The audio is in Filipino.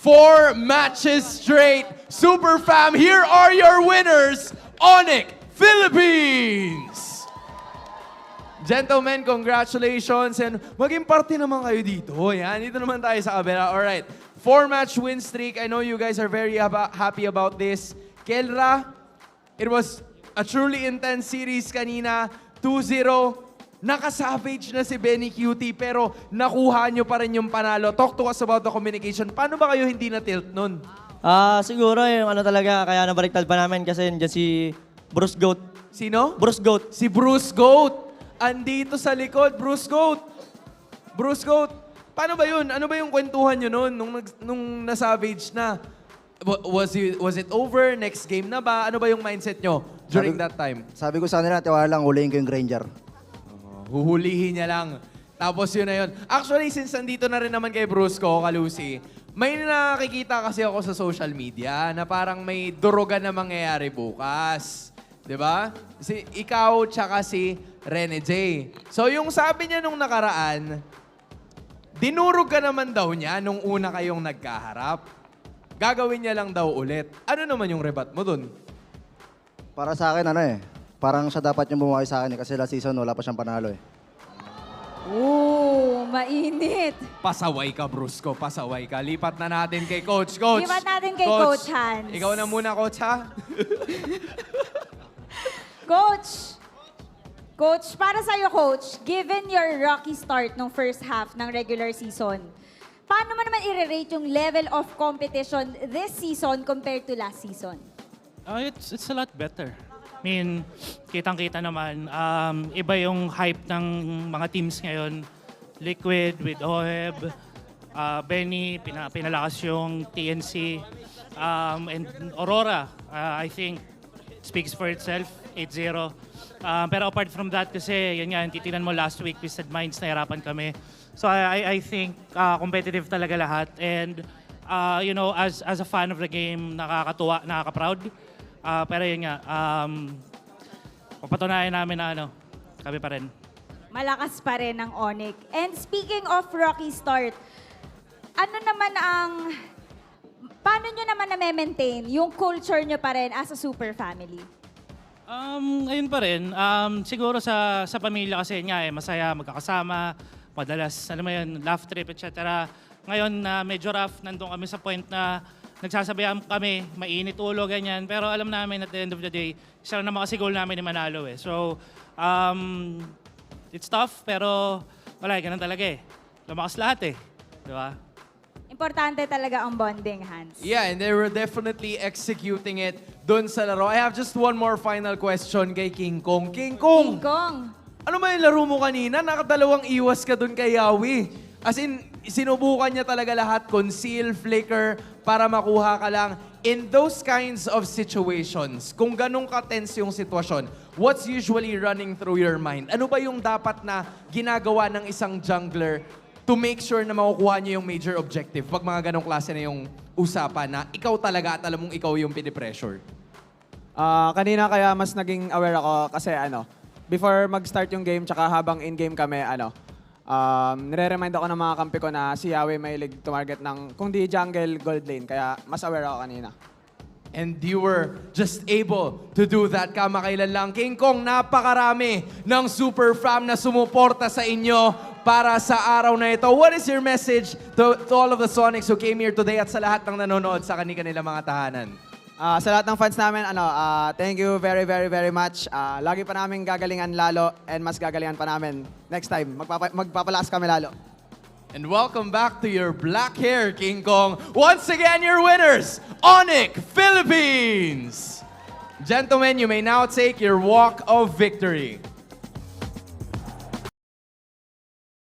four matches straight. Super fam, here are your winners, Onyx Philippines! Gentlemen, congratulations and maging parte naman kayo dito. Yan, dito naman tayo sa kabila. Alright, four-match win streak. I know you guys are very happy about this. Kelra, it was a truly intense series kanina. 2-0. Naka-savage na si Benny Cutie pero nakuha nyo pa rin yung panalo. Talk to us about the communication. Paano ba kayo hindi na-tilt nun? Ah, siguro yung ano talaga, kaya nabaliktad pa namin kasi nandiyan si Bruce Goat. Sino? Bruce Goat. Si Bruce Goat. Andito sa likod, Bruce Goat. Bruce Goat. Paano ba yun? Ano ba yung kwentuhan nyo noon nung, nag- nung na-savage na? Wa- Was it, was it over? Next game na ba? Ano ba yung mindset nyo during Sabi- that time? Sabi ko sa kanila, tiwala lang, huliin ko yung Granger. Huhulihin niya lang. Tapos yun na yun. Actually, since nandito na rin naman kay Brusco, Kalusi, may nakikita kasi ako sa social media na parang may durugan na mangyayari bukas. 'Di ba? Si ikaw tsaka si Rene J. So yung sabi niya nung nakaraan, dinurog ka naman daw niya nung una kayong nagkaharap. Gagawin niya lang daw ulit. Ano naman yung rebat mo dun? Para sa akin, ano eh, parang siya dapat yung bumuhay sa akin eh, kasi last season wala pa siyang panalo eh. Oo, mainit. Pasaway ka, Brusco. Pasaway ka. Lipat na natin kay Coach. Coach. Lipat natin kay Coach Hans. Ikaw na muna, Coach, ha? Coach! Coach, para sa'yo, Coach, given your rocky start ng first half ng regular season, paano mo naman i-rate yung level of competition this season compared to last season? Uh, it's, it's a lot better. I mean, kitang-kita naman, um, iba yung hype ng mga teams ngayon. Liquid with Oheb, uh, Benny, pina, pinalakas yung TNC, um, and Aurora, uh, I think, speaks for itself, 8-0. Uh, pero apart from that kasi, yun nga, titinan mo last week, Twisted Minds, nahirapan kami. So I, I think uh, competitive talaga lahat. And, uh, you know, as, as a fan of the game, nakakatuwa, nakaka-proud. Uh, pero yun nga, um, papatunayan namin na ano, kami pa rin. Malakas pa rin ang Onyx. And speaking of rocky start, ano naman ang... Paano nyo naman na-maintain yung culture nyo pa rin as a super family? Um, ayun pa rin. Um, siguro sa sa pamilya kasi nga eh, masaya, magkakasama, madalas, alam mo yun, laugh trip, etc. Ngayon na medyo rough, nandun kami sa point na nagsasabayan kami, mainit ulo, ganyan. Pero alam namin at the end of the day, isa lang naman kasi goal namin ni Manalo eh. So, um, it's tough, pero wala, eh, ganun talaga eh. Lumakas lahat eh. Di ba? Importante talaga ang bonding, Hans. Yeah, and they were definitely executing it dun sa laro. I have just one more final question kay King Kong. King Kong! King Kong, Ano ba yung laro mo kanina? Nakadalawang iwas ka dun kay Yawi. As in, sinubukan niya talaga lahat, conceal, flicker, para makuha ka lang. In those kinds of situations, kung ganun ka-tense yung sitwasyon, what's usually running through your mind? Ano ba yung dapat na ginagawa ng isang jungler to make sure na makukuha niya yung major objective pag mga ganong klase na yung usapan na ikaw talaga at alam mong ikaw yung pinipressure? Ah, kanina kaya mas naging aware ako kasi ano, before mag-start yung game tsaka habang in-game kami, ano, um, nire-remind ako ng mga kampi ko na si Yahweh may lig tumarget ng kung di jungle, gold lane. Kaya mas aware ako kanina. And you were just able to do that kamakailan lang. King Kong, napakarami ng super fam na sumuporta sa inyo para sa araw na ito. What is your message to, to all of the Sonics who came here today at sa lahat ng nanonood sa kanilang mga tahanan? Ah, sa lahat ng fans namin, ano, ah, thank you very, very, very much. Ah, lagi pa namin gagalingan lalo and mas gagalingan pa namin next time. Magpapa magpapalakas kami lalo. And welcome back to your black hair, King Kong. Once again, your winners, Onyx Philippines. Gentlemen, you may now take your walk of victory.